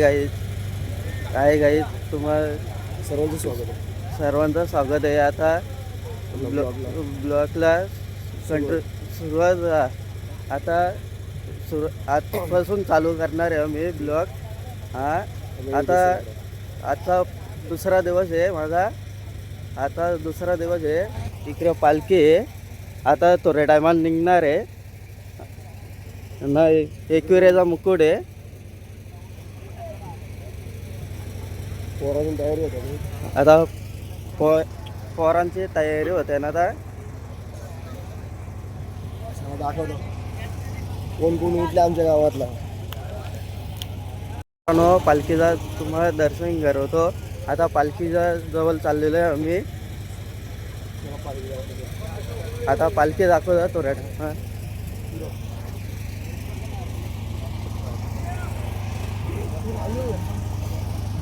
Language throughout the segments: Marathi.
गाई काय गाई तुम्हाला सर्वांचं स्वागत आहे. सर्वांचं स्वागत आहे. आता ब्लॉ ब्लॉकला कंट्रो सुरुवात आता सुरू आजपासून चालू करणार आहे मी ब्लॉक हा. आता आजचा दुसरा दिवस आहे माझा. आता दुसरा दिवस आहे. इकडे पालखी आहे. आता थोड्या टायमाला निघणार आहे. ना एकविरेचा मुकुट आहे. पोरातून तयारी होता आता पो पोरांची तयारी होते ना आता. दाखवतो. कोण कोण उठले आमच्या गावातला? मित्रांनो, पालखीचा तुम्हाला दर्शन करवतो. आता पालखीच्या जवळ चाललेलो आहे आम्ही. आता पालखी दाखवतो थोड्या हां.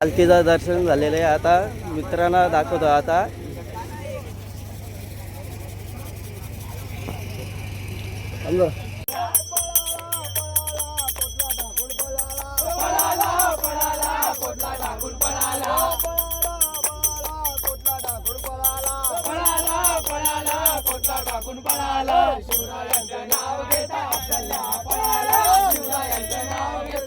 पालखीचं दर्शन झालेलं आहे. आता मित्रांना दाखवतो. आता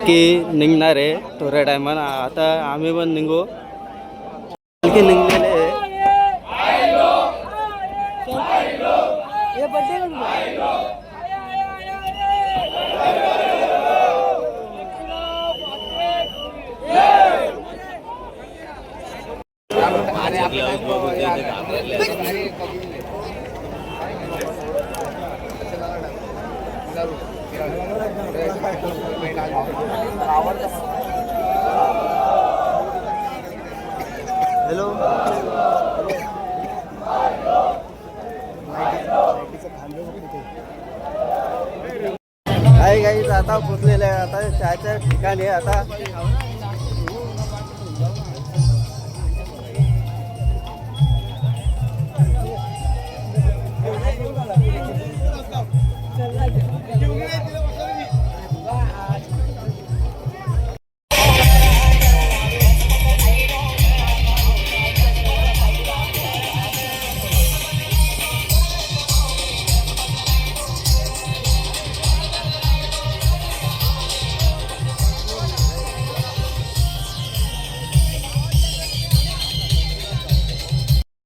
की निघणार आहे थोड्या टायमानं आता आम्ही पण निघू पालखी निघलेले आहे आवडतं काय काही आता पोचलेलं आहे आता चहाच्या ठिकाणी आता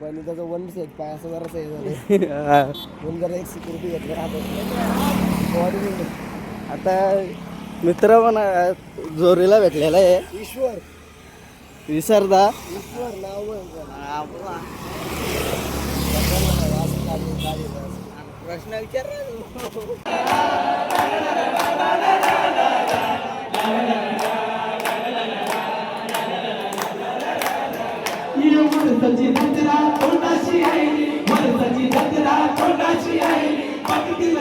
पण त्याचं वन सेट पाय असं जरा सही झालं हा. वन जरा एक सिक्युरिटी घेतलं बॉडी आता मित्र पण जोरीला भेटलेला आहे. ईश्वर. विसरदा. ईश्वर नाव प्रश्न विचार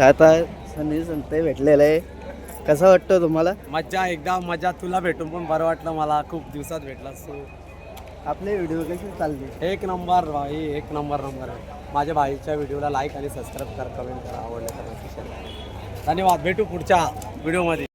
आता सनी संते भेटलेला आहे. कसा वाटतं तुम्हाला? मज्जा एकदा मजा तुला भेटून पण बरं वाटलं मला. खूप दिवसात भेटला तू. आपले व्हिडिओ कसे चालले? एक नंबर भाई एक नंबर नंबर आहे. माझ्या भाईच्या व्हिडिओला लाईक आणि सबस्क्राईब करा कमेंट करा आवडलं तर नक्की share करा. धन्यवाद. भेटू पुढच्या व्हिडिओमध्ये.